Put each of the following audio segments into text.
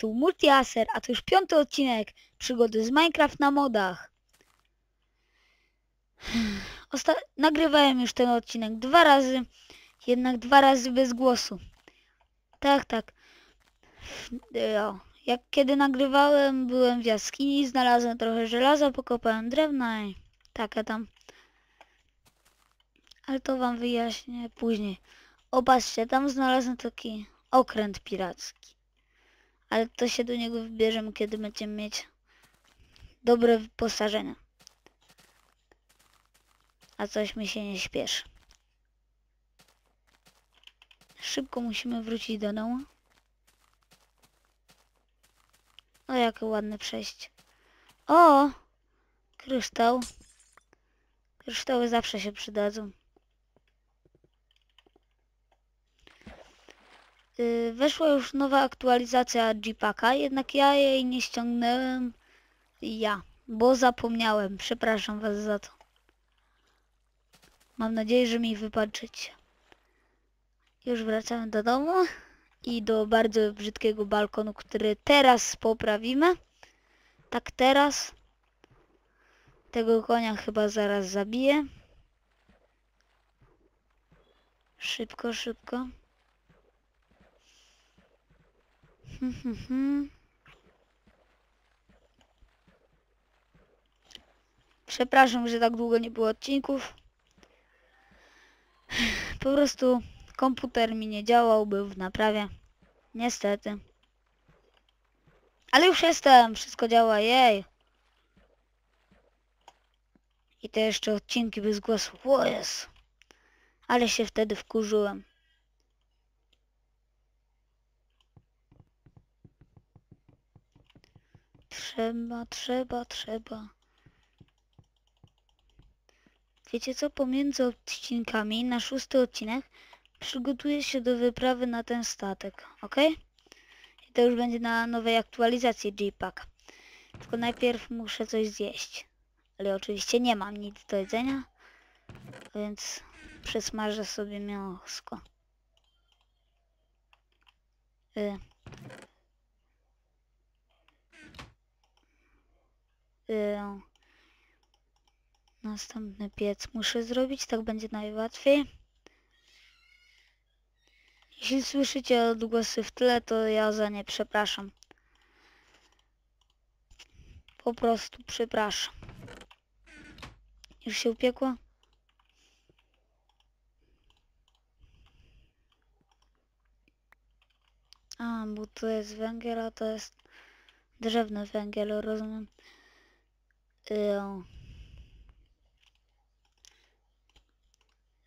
Tu Multiaser, a to już piąty odcinek przygody z Minecraft na modach. Osta nagrywałem już ten odcinek dwa razy, jednak dwa razy bez głosu. Tak, tak. E, O, jak kiedy nagrywałem, byłem w jaskini, znalazłem trochę żelaza, pokopałem drewna i takie tam. Ale to wam wyjaśnię później. O, patrzcie, tam znalazłem taki okręt piracki. Ale to się do niego wybierzemy, kiedy będziemy mieć dobre wyposażenie. A coś mi się nie śpieszy. Szybko musimy wrócić do domu. O, jakie ładne przejście. O! Kryształ. Kryształy zawsze się przydadzą. Weszła już nowa aktualizacja Jeepaka, jednak ja jej nie ściągnąłem ja, bo zapomniałem. Przepraszam was za to. Mam nadzieję, że mi wybaczycie. Już wracamy do domu i do bardzo brzydkiego balkonu, który teraz poprawimy. Tak teraz. Tego konia chyba zaraz zabiję. Szybko, szybko. Przepraszam, że tak długo nie było odcinków. Po prostu komputer mi nie działał, był w naprawie. Niestety. Ale już jestem, wszystko działa, jej. I te jeszcze odcinki bez głosu. O. Ale się wtedy wkurzyłem. Trzeba, trzeba, trzeba. Wiecie co? Pomiędzy odcinkami na szósty odcinek przygotuję się do wyprawy na ten statek, ok? I to już będzie na nowej aktualizacji J-Pack. Tylko najpierw muszę coś zjeść. Ale oczywiście nie mam nic do jedzenia, więc przesmażę sobie mięsko. Y. Y. Następny piec muszę zrobić, tak będzie najłatwiej. Jeśli słyszycie odgłosy w tle, to ja za nie przepraszam. Po prostu przepraszam. Już się upiekło? A, bo to jest węgiel, a to jest drzewny węgiel, rozumiem. Yy.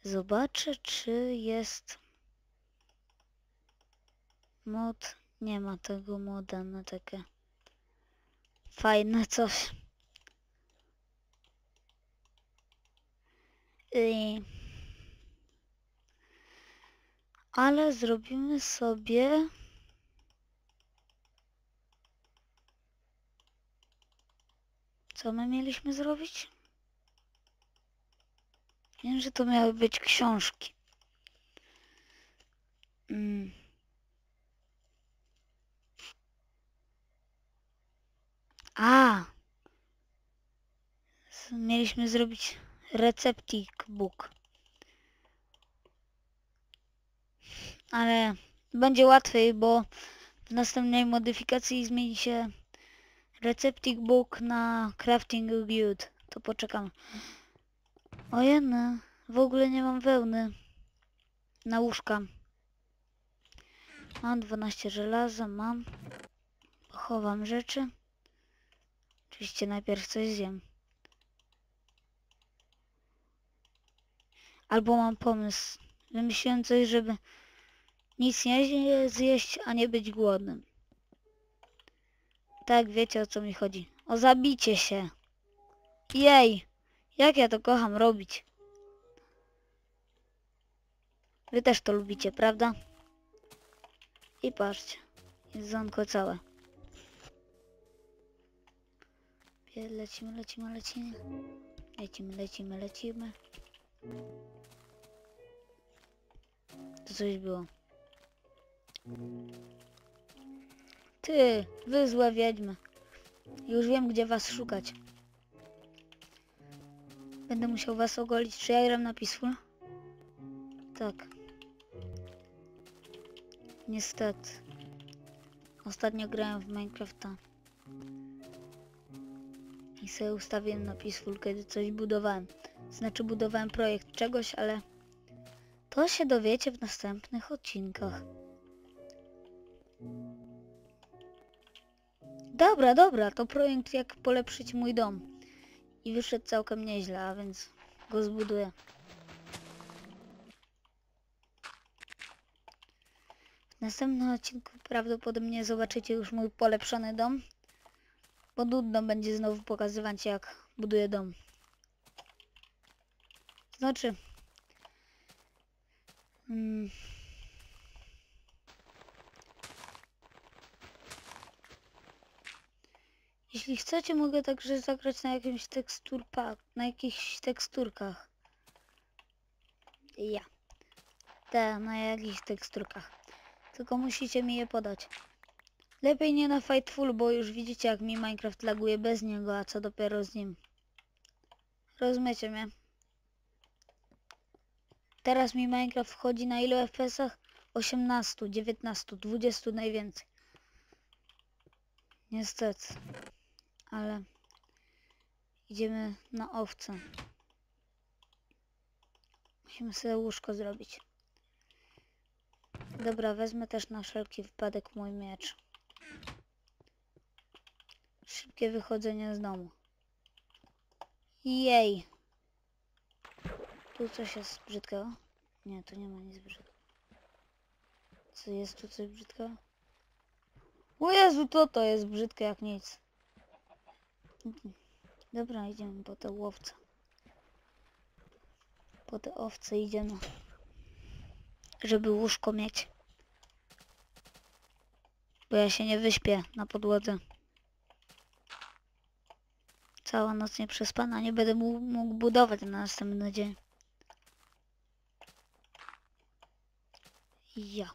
Zobaczę, czy jest mod. Nie ma tego moda na takie fajne coś. I... Ale zrobimy sobie... Co my mieliśmy zrobić? Wiem, że to miały być książki. Mm. A! Mieliśmy zrobić receptik book. Ale będzie łatwiej, bo w następnej modyfikacji zmieni się receptik book na crafting guide. To poczekam. Ojeny, w ogóle nie mam wełny na łóżka. Mam 12 żelaza, mam. Chowam rzeczy. Oczywiście najpierw coś zjem. Albo mam pomysł. Wymyśliłem coś, żeby nic nie zjeść, a nie być głodnym. Tak, wiecie o co mi chodzi. O zabicie się. Jej! Jak ja to kocham robić. Wy też to lubicie, prawda? I patrzcie. Jedzonko całe. Lecimy, lecimy, lecimy. Lecimy, lecimy, lecimy. To coś było. Ty, wy złe wiedźmy. Już wiem, gdzie was szukać. Będę musiał was ogolić. Czy ja gram na Peaceful? Tak. Niestety. Ostatnio grałem w Minecrafta. I sobie ustawiłem na Peaceful, kiedy coś budowałem. Znaczy budowałem projekt czegoś, ale to się dowiecie w następnych odcinkach. Dobra, dobra, to projekt jak polepszyć mój dom. I wyszedł całkiem nieźle, a więc go zbuduję. W następnym odcinku prawdopodobnie zobaczycie już mój polepszony dom. Bo nudno będzie znowu pokazywać jak buduję dom. Znaczy... Mm, Jeśli chcecie, mogę także zagrać na jakimś na jakichś teksturkach. Ja. Te, na jakichś teksturkach. Tylko musicie mi je podać. Lepiej nie na Fightful, bo już widzicie jak mi Minecraft laguje bez niego, a co dopiero z nim. Rozumiecie mnie? Teraz mi Minecraft wchodzi na ilu FPS-ach? 18, 19, 20 najwięcej. Niestety. Ale idziemy na owce. Musimy sobie łóżko zrobić. Dobra, wezmę też na wszelki wypadek mój miecz. Szybkie wychodzenie z domu. Jej! Tu coś jest brzydkiego? Nie, tu nie ma nic brzydkiego. Co jest tu coś brzydkiego? O Jezu, to to jest brzydkie jak nic. Dobra, idziemy po te łowce. Po te owce idziemy. Żeby łóżko mieć. Bo ja się nie wyśpię na podłodze. Cała noc nie przespana, nie będę mógł budować na następny dzień. Ja.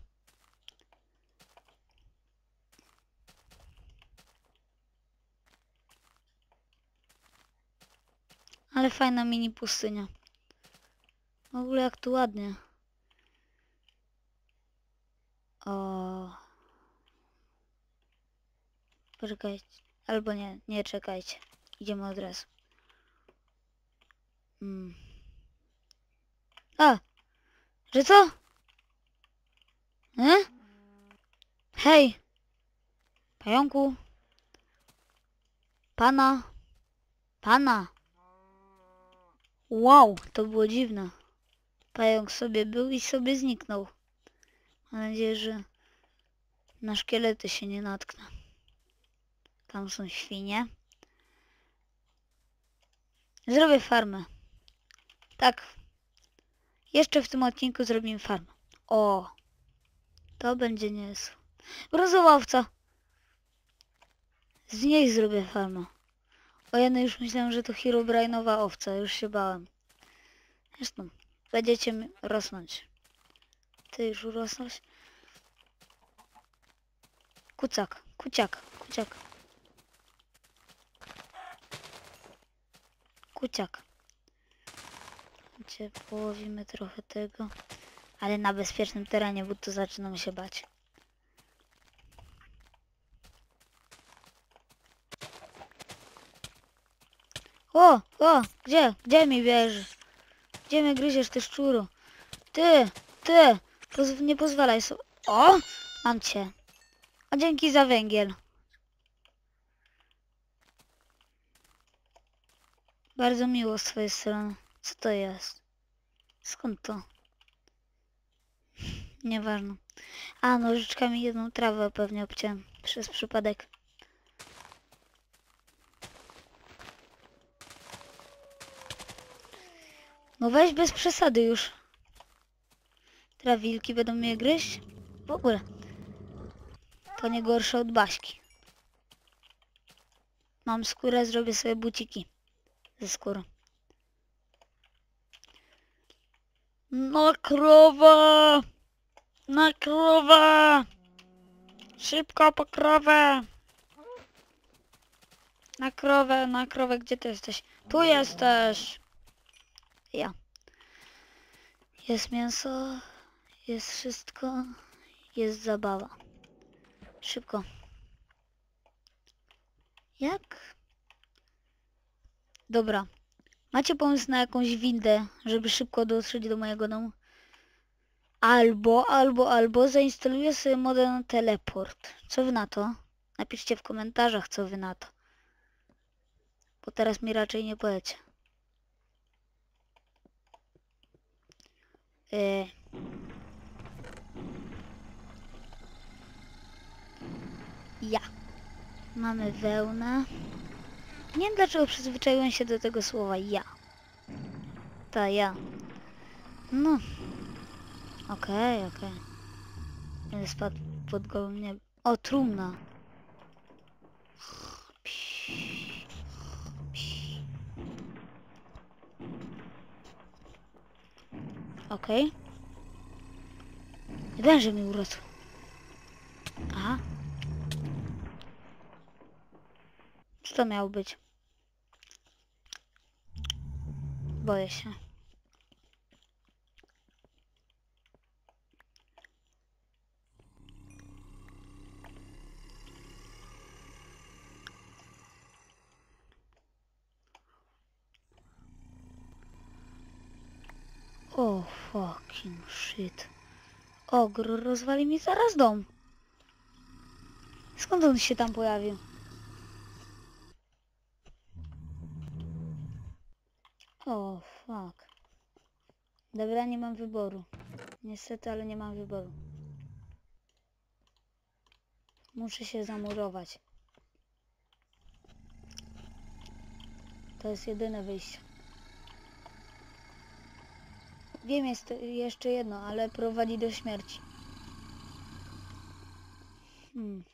Ale fajna mini pustynia. W ogóle jak tu ładnie. O. Poczekajcie. Albo nie, nie czekajcie. Idziemy od razu. Mm. A! Że co? E? Hej! Pająku! Pana! Pana! Wow, to było dziwne. Pająk sobie był i sobie zniknął. Mam nadzieję, że na szkielety się nie natknę. Tam są świnie. Zrobię farmę. Tak. Jeszcze w tym odcinku zrobimy farmę. O! To będzie niezłe. Brązowa! Z niej zrobię farmę. O ja no już myślałem, że to Herobrine'owa owca, już się bałem. Zresztą, będziecie rosnąć. Ty już urosnąć? Kucak, kuciak, kuciak. Kuciak. Gdzie połowimy trochę tego. Ale na bezpiecznym terenie, bo tu zaczynam się bać. O, o, gdzie, gdzie mi bierzesz? Gdzie mnie gryziesz, ty szczuru? Ty, ty, poz nie pozwalaj sobie. O, mam cię. A dzięki za węgiel. Bardzo miło z twojej strony. Co to jest? Skąd to? Nieważne. A, nożyczkami jedną trawę pewnie obciąłem przez przypadek. No weź bez przesady już. Teraz wilki będą mnie gryźć? W ogóle. To nie gorsze od Baśki. Mam skórę, zrobię sobie buciki ze skóry. Na krowa! Na krowa! Szybko po krowę! Na krowę, na krowę, gdzie ty jesteś? Tu jesteś! Ja. Jest mięso, jest wszystko, jest zabawa. Szybko. Jak? Dobra. Macie pomysł na jakąś windę, żeby szybko dotrzeć do mojego domu? Albo, albo, albo zainstaluję sobie model teleport. Co wy na to? Napiszcie w komentarzach, co wy na to. Bo teraz mi raczej nie powiecie. Yy. Ja. Mamy wełnę. Nie wiem dlaczego przyzwyczaiłem się do tego słowa ja. Ta ja. No. Okej, okej. Będę spadł pod gołym niebem. O, trumna. Okej. Węże mi urosł. Aha. Co to miało być? Boję się. O fucking shit. Ogr rozwali mi zaraz dom. Skąd on się tam pojawił? O fuck. Dobra, nie mam wyboru. Niestety, ale nie mam wyboru. Muszę się zamurować. To jest jedyne wyjście. Wiem, jest jeszcze jedno, ale prowadzi do śmierci. Hmm.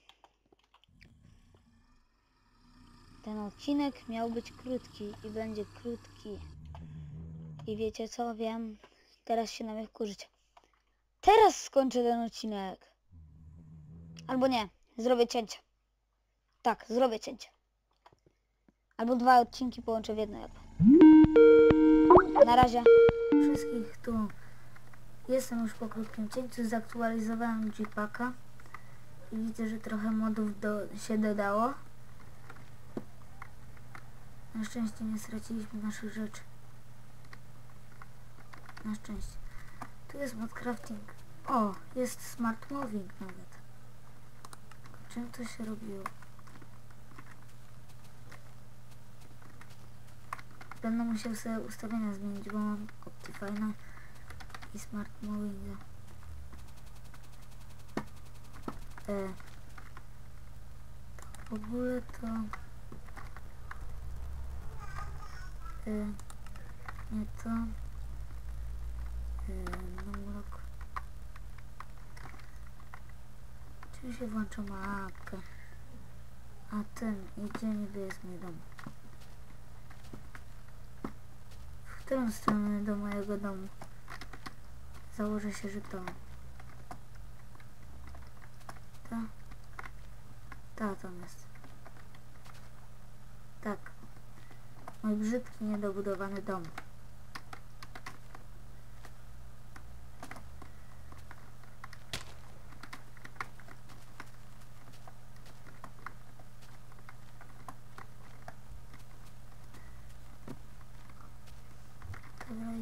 Ten odcinek miał być krótki i będzie krótki. I wiecie co? Wiem. Teraz się na mnie wkurzyć. Teraz skończę ten odcinek. Albo nie. Zrobię cięcie. Tak, zrobię cięcie. Albo dwa odcinki połączę w jedno. jakby. Na razie. Wszystkich tu. Jestem już po krótkim cięciu. Zaktualizowałem Jeepaka. I widzę, że trochę modów do, się dodało. Na szczęście nie straciliśmy naszych rzeczy. Na szczęście. Tu jest mod crafting. O, jest smart moving nawet. Czym to się robiło? Będę musiał sobie ustawienia zmienić, bo mam Optifine i smart moving. E, w ogóle to... E, nie to... E, no blok. Czy się włącza mapkę? A ten, gdzie niby jest mój dom? W którą stronę do mojego domu? Założę się, że to. Ta? Ta tam jest. Tak. Mój brzydki, niedobudowany dom.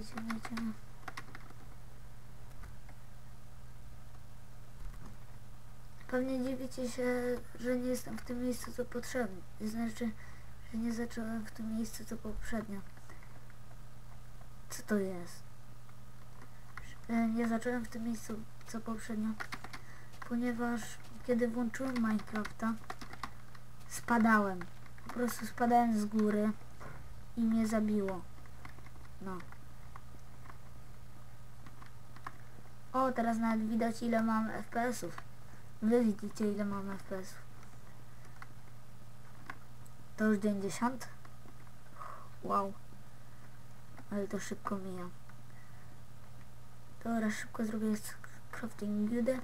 Dobra, idziemy, idziemy. Pewnie dziwicie się, że nie jestem w tym miejscu co potrzebne. Znaczy, że nie zacząłem w tym miejscu co poprzednio. Co to jest? E, Nie zacząłem w tym miejscu co poprzednio, ponieważ kiedy włączyłem Minecrafta, spadałem. Po prostu spadałem z góry i mnie zabiło. No. O, teraz nawet widać ile mam FPS-ów. Wy widzicie ile mam FPS-ów. To już dzień 10? Wow. Ale to szybko mija. Dobra, szybko zrobię crafting buildę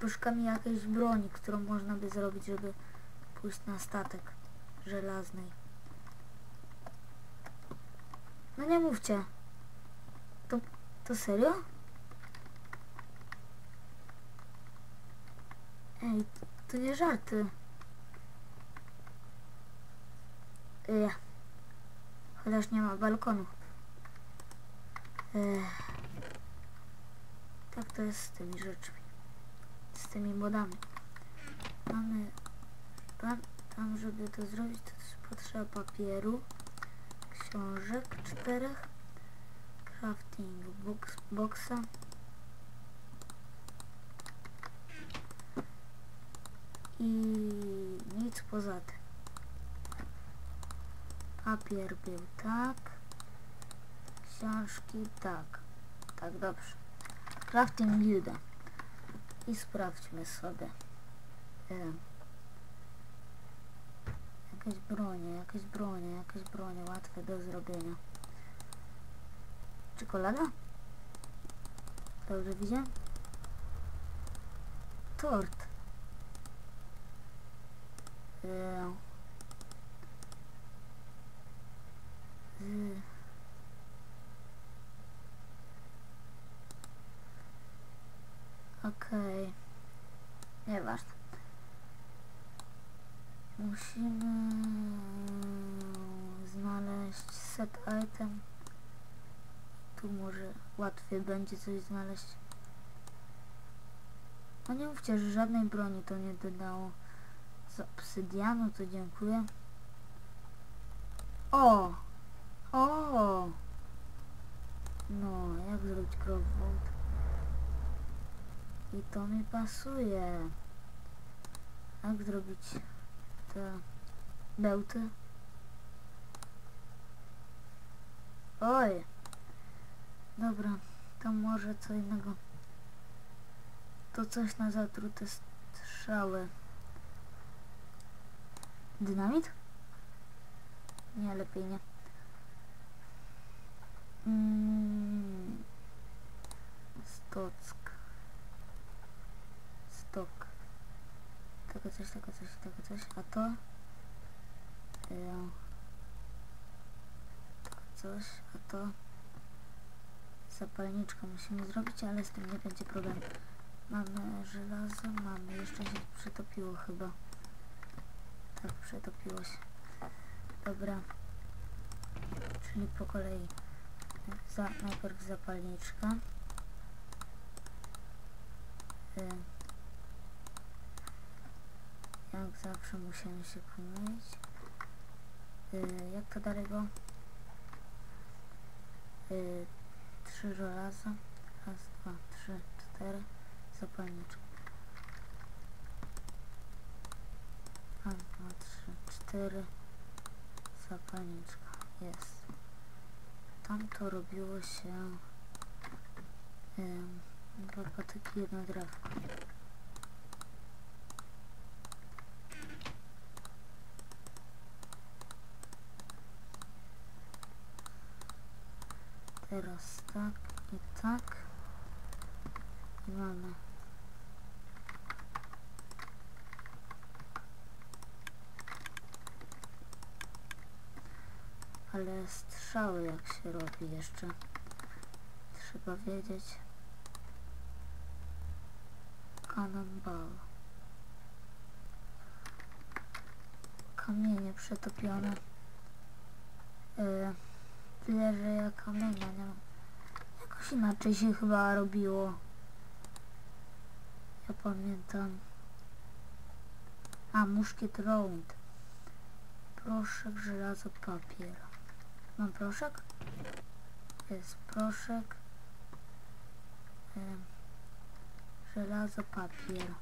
Poszukamy jakiejś broni, którą można by zrobić, żeby pójść na statek żelaznej. No nie mówcie. To, to serio? Ej, to nie żarty. Ech. Chociaż nie ma balkonu. Ech. Tak to jest z tymi rzeczami. Z tymi modami. Mamy tam, tam żeby to zrobić, to potrzeba papieru, książek czterech, crafting box, boxa. I nic poza tym. Papier był tak. Książki tak. Tak, dobrze. Crafting builda. I sprawdźmy sobie. E, jakieś bronie, jakieś bronie, jakieś bronie łatwe do zrobienia. Czekolada? Dobrze widziałem? Tort. Z, Okej. Nieważne. Musimy znaleźć set item. Tu może łatwiej będzie coś znaleźć. No nie mówcie, że żadnej broni to nie dodało. Z obsydianu to dziękuję. O! O! No, jak zrobić crowboat? I to mi pasuje. Jak zrobić te bełty? Oj! Dobra, to może co innego. To coś na zatrute strzały. Dynamit? Nie, lepiej nie. Mm, stock. Stok. Tego coś, tego coś, tego coś. A to? Tego coś, a to? Zapalniczkę musimy zrobić, ale z tym nie będzie problemu. Mamy żelazo, mamy, jeszcze się przetopiło chyba. Tak, przetopiło się. Dobra. Czyli po kolei. Za, najpierw zapalniczka. Y jak zawsze musimy się pomylić. Y jak to dalej go? Y trzy żelaza. Raz, dwa, trzy, cztery. Zapalniczka. 4 zapalniczka. Jest. Tam to robiło się yy, dwa patyki teraz tak i tak. I mamy Ale strzały jak się robi jeszcze. Trzeba wiedzieć. Cannonball. Kamienie przetopione. Yy, tyle, że ja kamienia nie mam. Jakoś inaczej się chyba robiło. Ja pamiętam. A, muszkiet round. Proszek, żelazo, papier. Mam proszek? Jest proszek. Em, żelazo, papier.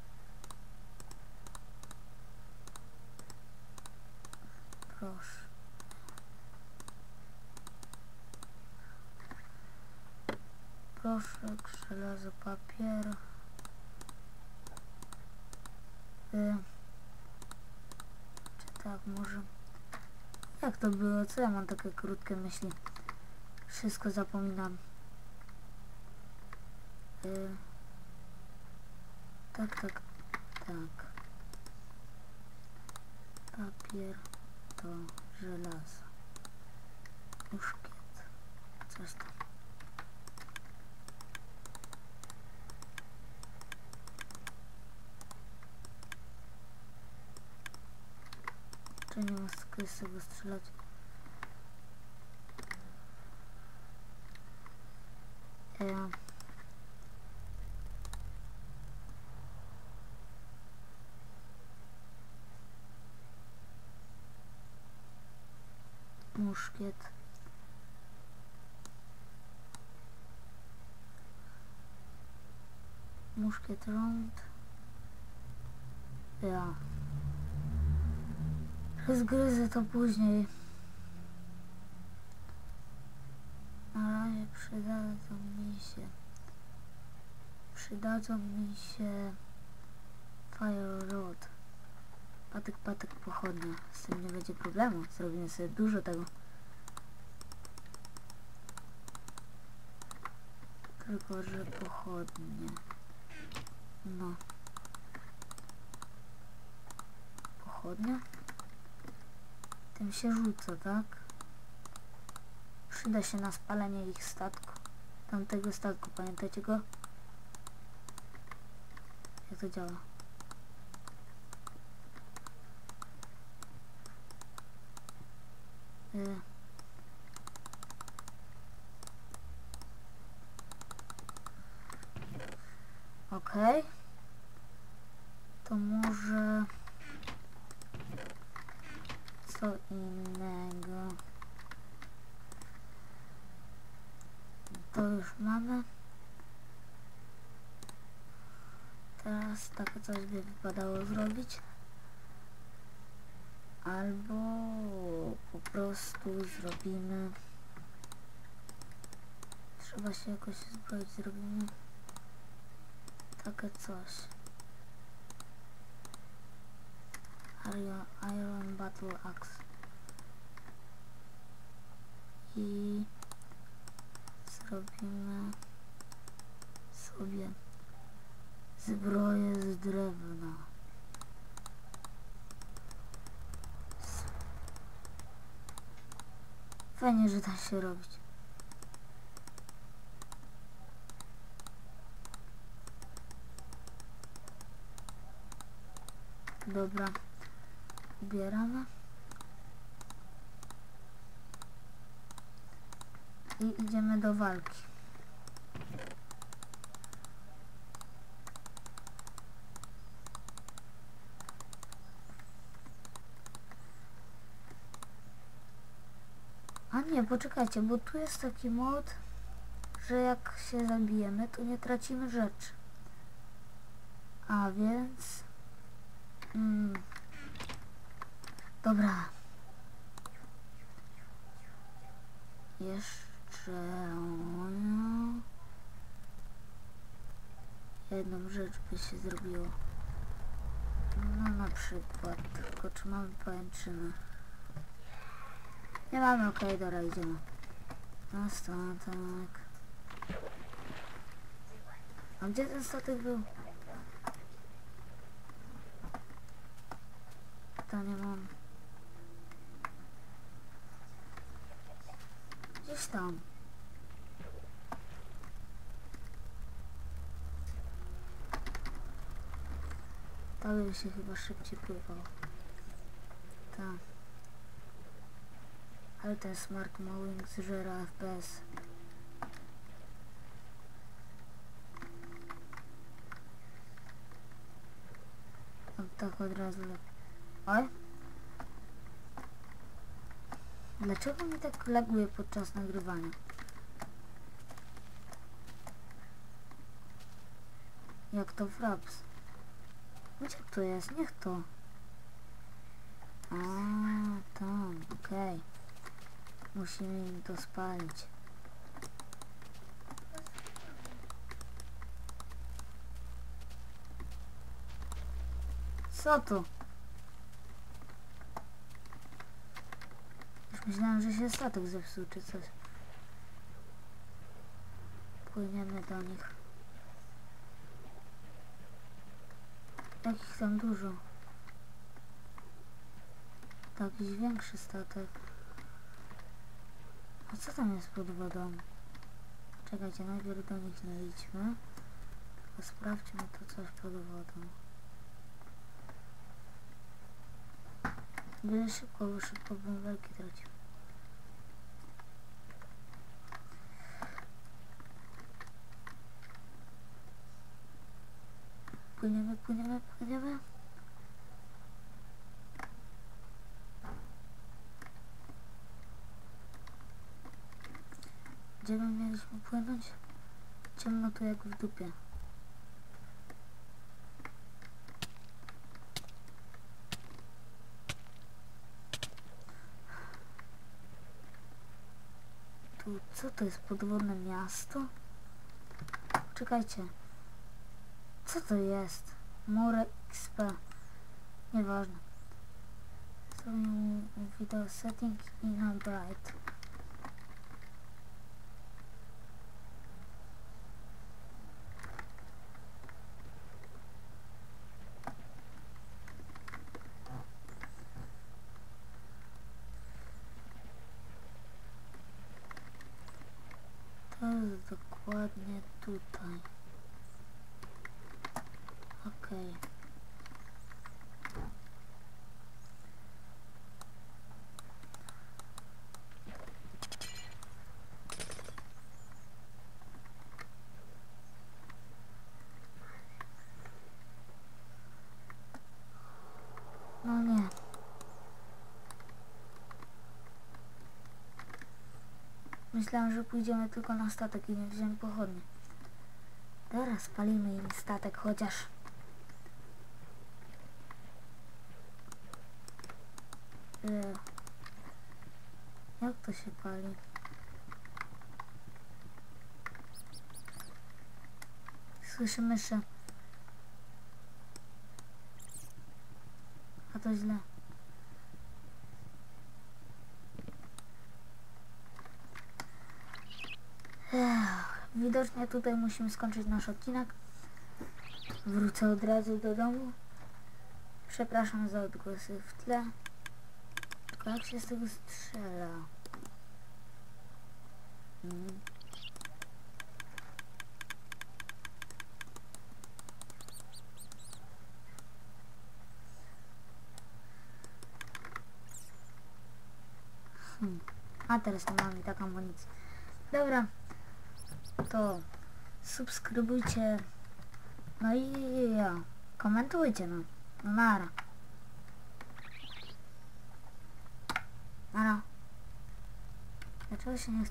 Proszę. Proszek, żelazo, papier. Y, czy tak może? Jak to było? Co ja mam takie krótkie myśli? Wszystko zapominam. Y, Tak, tak, tak. Papier to żelazo. Muszkiet. Coś tam. Czy nie ma tego strzelać? Ja. Muszkiet. Muszkiet rąd. Ja. Zgryzę to później. Na razie przydadzą mi się. Przydadzą mi się Fire Rod. Patyk, patyk, pochodnia. Z tym nie będzie problemu. Zrobimy sobie dużo tego. Tylko, że pochodnie. No. Pochodnia? Tym się rzuca, tak? Przyda się na spalenie ich statku. Tamtego statku, pamiętacie go? Jak to działa? Y Okej. To może co innego. To już mamy. Teraz takie coś by wypadało zrobić. Albo po prostu zrobimy. Trzeba się jakoś zbroić, zrobimy takie coś. Iron, Iron Battle Axe. I zrobimy sobie zbroję z drewna. Fajnie, że da się robić. Dobra. Ubieramy. I idziemy do walki. A nie, poczekajcie, bo tu jest taki mod, że jak się zabijemy, to nie tracimy rzeczy. A więc... Mm, dobra. Jeszcze... Jedną rzecz by się zrobiło. No na przykład, tylko czy mamy pajęczynę? Nie mamy, okej, dobra, idziemy. Na statek. A gdzie ten statek był? To nie mam. Gdzieś tam. Tak by się chyba szybciej pływał. Tak. Ale ten Smart Mowing zżera FPS. No tak od razu. Oj. Dlaczego mi tak laguje podczas nagrywania? Jak to fraps? Gdzie to jest? Niech to. A, tam, okej. Musimy im to spalić. Co to? Już myślałem, że się statek zepsuł czy coś. Płyniemy do nich. Jakich tam dużo. Jakiś większy statek. A co tam jest pod wodą? Czekajcie, najpierw do nich nie idźmy. Tylko sprawdźmy to coś pod wodą. Byle szybko, bo szybko bąbelki tracimy. Płyniemy, płyniemy, płyniemy. My mieliśmy płynąć? Ciemno tu jak w dupie. Tu, co to jest podwodne miasto? Czekajcie. Co to jest? More XP. Nieważne. Zrobimy video setting in a bright. Dokładnie tutaj. Okej. No Myślałem, że pójdziemy tylko na statek i nie wziąłem pochodni. Teraz palimy im statek chociaż. Eee. Jak to się pali? Słyszę myszy. A to źle. Widocznie tutaj musimy skończyć nasz odcinek. Wrócę od razu do domu. Przepraszam za odgłosy w tle. Tylko jak się z tego strzela? Mm. Hmm. A teraz nie mamy taką amunicję. Dobra. To subskrybujcie. No i ja. Komentujcie no. No nara. Nara. Dlaczego się nie?